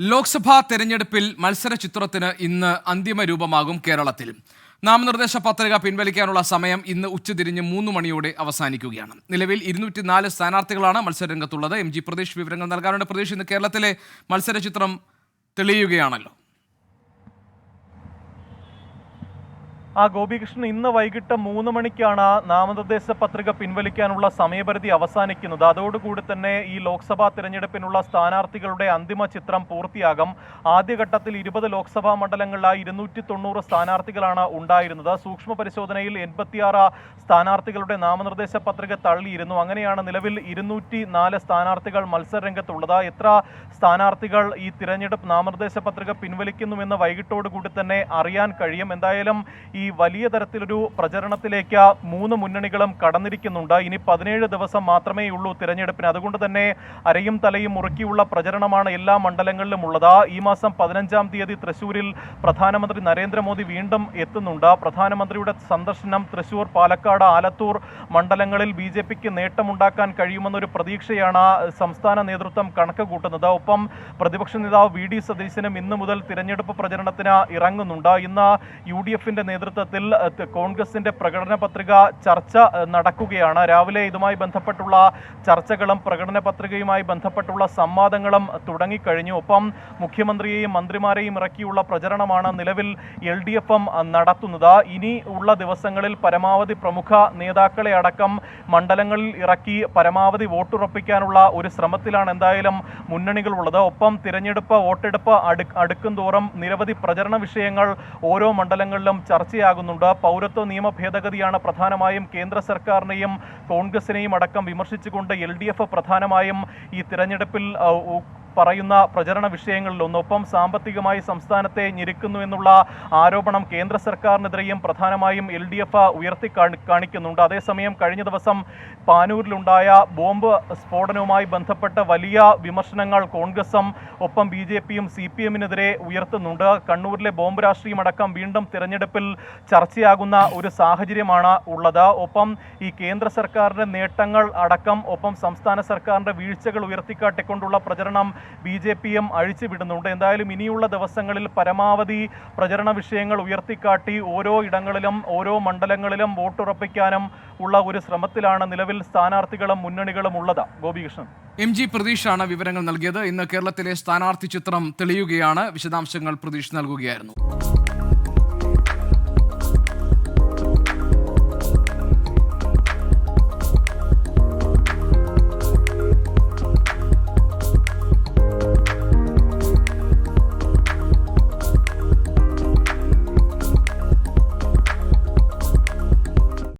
ലോക്സഭാ തെരഞ്ഞെടുപ്പിൽ മത്സര ചിത്രത്തിന് ഇന്ന് അന്തിമ രൂപമാകും കേരളത്തിൽ. നാമനിർദ്ദേശ പത്രിക പിൻവലിക്കാനുള്ള സമയം ഇന്ന് ഉച്ചതിരിഞ്ഞ് മൂന്ന് മണിയോടെ അവസാനിക്കുകയാണ്. നിലവിൽ ഇരുന്നൂറ്റി നാല് സ്ഥാനാർത്ഥികളാണ് മത്സരരംഗത്തുള്ളത്. എം ജി പ്രദേശ് വിവരങ്ങൾ നൽകാനുണ്ട്. പ്രദേശ് ഇന്ന് കേരളത്തിലെ മത്സര ചിത്രം തെളിയുകയാണല്ലോ. ആ ഗോപികൃഷ്ണൻ ഇന്ന് വൈകിട്ട് മൂന്ന് മണിക്കാണ് നാമനിർദ്ദേശ പത്രിക പിൻവലിക്കാനുള്ള സമയപരിധി അവസാനിക്കുന്നത്. അതോടുകൂടി തന്നെ ഈ ലോക്സഭാ തിരഞ്ഞെടുപ്പിനുള്ള സ്ഥാനാർത്ഥികളുടെ അന്തിമ ചിത്രം പൂർത്തിയാകും. ആദ്യഘട്ടത്തിൽ ഇരുപത് ലോക്സഭാ മണ്ഡലങ്ങളിലായി ഇരുന്നൂറ്റി തൊണ്ണൂറ് സ്ഥാനാർത്ഥികളാണ് ഉണ്ടായിരുന്നത്. സൂക്ഷ്മ പരിശോധനയിൽ എൺപത്തിയാറ് സ്ഥാനാർത്ഥികളുടെ നാമനിർദ്ദേശ പത്രിക തള്ളിയിരുന്നു. അങ്ങനെയാണ് നിലവിൽ ഇരുന്നൂറ്റി നാല് സ്ഥാനാർത്ഥികൾ മത്സരരംഗത്തുള്ളത്. എത്ര സ്ഥാനാർത്ഥികൾ ഈ തിരഞ്ഞെടുപ്പ് നാമനിർദ്ദേശ പത്രിക പിൻവലിക്കുന്നുവെന്ന് വൈകിട്ടോടുകൂടി തന്നെ അറിയാൻ കഴിയും. എന്തായാലും ഈ വലിയ തരത്തിലൊരു പ്രചരണത്തിലേക്ക് മൂന്ന് മുന്നണികളും കടന്നിരിക്കുന്നുണ്ട്. ഇനി പതിനേഴ് ദിവസം മാത്രമേ ഉള്ളൂ തിരഞ്ഞെടുപ്പിന്. അതുകൊണ്ട് തന്നെ അരയും തലയും മുറുക്കിയുള്ള പ്രചരണമാണ് എല്ലാ മണ്ഡലങ്ങളിലും ഉള്ളത്. ഈ മാസം പതിനഞ്ചാം തീയതി തൃശൂരിൽ പ്രധാനമന്ത്രി നരേന്ദ്രമോദി വീണ്ടും എത്തുന്നുണ്ട്. പ്രധാനമന്ത്രിയുടെ സന്ദർശനം തൃശൂർ പാലക്കാട് ആലത്തൂർ മണ്ഡലങ്ങളിൽ ബി ജെ പിക്ക് നേട്ടമുണ്ടാക്കാൻ കഴിയുമെന്നൊരു പ്രതീക്ഷയാണ് സംസ്ഥാന നേതൃത്വം കണക്ക് കൂട്ടുന്നത് ഒപ്പം പ്രതിപക്ഷ നേതാവ് വി ഡി സതീശനും ഇന്നു മുതൽ തിരഞ്ഞെടുപ്പ് പ്രചരണത്തിന് ഇറങ്ങുന്നുണ്ട്. ഇന്ന് യു ഡി എഫിന്റെ നേതൃത്വത്തിൽ കോൺഗ്രസിന്റെ പ്രകടന പത്രിക ചർച്ച നടക്കുകയാണ്. രാവിലെ ഇതുമായി ബന്ധപ്പെട്ടുള്ള ചർച്ചകളും പ്രകടന പത്രികയുമായി ബന്ധപ്പെട്ടുള്ള സംവാദങ്ങളും തുടങ്ങിക്കഴിഞ്ഞു. ഒപ്പം മുഖ്യമന്ത്രിയെയും മന്ത്രിമാരെയും ഇറക്കിയുള്ള പ്രചരണമാണ് നിലവിൽ എൽ ഡി എഫ് എം നടത്തുന്നത്. ഇനി ഉള്ള ദിവസങ്ങളിൽ പരമാവധി പ്രമുഖ നേതാക്കളെ അടക്കം മണ്ഡലങ്ങളിൽ ഇറക്കി പരമാവധി വോട്ടുറപ്പിക്കാനുള്ള ഒരു ശ്രമത്തിലാണ് എന്തായാലും മുന്നണികളുള്ളത്. ഒപ്പം തിരഞ്ഞെടുപ്പ് വോട്ടെടുപ്പ് അടുക്കും തോറും നിരവധി പ്രചരണ വിഷയങ്ങൾ ഓരോ മണ്ഡലങ്ങളിലും ചർച്ചയാകുന്നുണ്ട്. പൗരത്വ നിയമ ഭേദഗതിയാണ് പ്രധാനമായും കേന്ദ്ര സർക്കാരിനെയും കോൺഗ്രസിനെയും അടക്കം വിമർശിച്ചുകൊണ്ട് എൽ പ്രധാനമായും ഈ തിരഞ്ഞെടുപ്പിൽ പറയുന്ന പ്രചരണ വിഷയങ്ങളിൽ ഒപ്പം സാമ്പത്തികമായി സംസ്ഥാനത്തെ ഞെരുക്കുന്നു എന്നുള്ള ആരോപണം കേന്ദ്ര സർക്കാരിനെതിരെയും പ്രധാനമായും എൽ ഡി എഫ് ഉയർത്തി കാണിക്കുന്നുണ്ട്. അതേസമയം കഴിഞ്ഞ ദിവസം പാനൂരിലുണ്ടായ ബോംബ് സ്ഫോടനവുമായി ബന്ധപ്പെട്ട് വലിയ വിമർശനങ്ങൾ കോൺഗ്രസും ഒപ്പം ബി ജെ പിയും സി പി എമ്മിനെതിരെ ഉയർത്തുന്നുണ്ട്. കണ്ണൂരിലെ ബോംബ് രാഷ്ട്രീയം അടക്കം വീണ്ടും തിരഞ്ഞെടുപ്പിൽ ചർച്ചയാകുന്ന ഒരു സാഹചര്യമാണ് ഉള്ളത്. ഒപ്പം ഈ കേന്ദ്ര സർക്കാരിന്റെ നേട്ടങ്ങൾ അടക്കം ഒപ്പം സംസ്ഥാന സർക്കാരിന്റെ വീഴ്ചകൾ ഉയർത്തിക്കാട്ടിക്കൊണ്ടുള്ള പ്രചരണം ബി ജെ പിയും അഴിച്ചുവിടുന്നുണ്ട്. എന്തായാലും ഇനിയുള്ള ദിവസങ്ങളിൽ പരമാവധി പ്രചരണ വിഷയങ്ങൾ ഉയർത്തിക്കാട്ടി ഓരോ ഇടങ്ങളിലും ഓരോ മണ്ഡലങ്ങളിലും വോട്ടുറപ്പിക്കാനും ഉള്ള ഒരു ശ്രമത്തിലാണ് നിലവിൽ സ്ഥാനാർത്ഥികളും മുന്നണികളും ഉള്ളത്. ഗോപികൃഷ്ണൻ. എം ജി പ്രതീഷാണ് വിവരങ്ങൾ നൽകിയത്. ഇന്ന് കേരളത്തിലെ സ്ഥാനാർത്ഥി ചിത്രം തെളിയുകയാണ്. വിശദാംശങ്ങൾ പ്രതീഷ് നൽകുകയായിരുന്നു.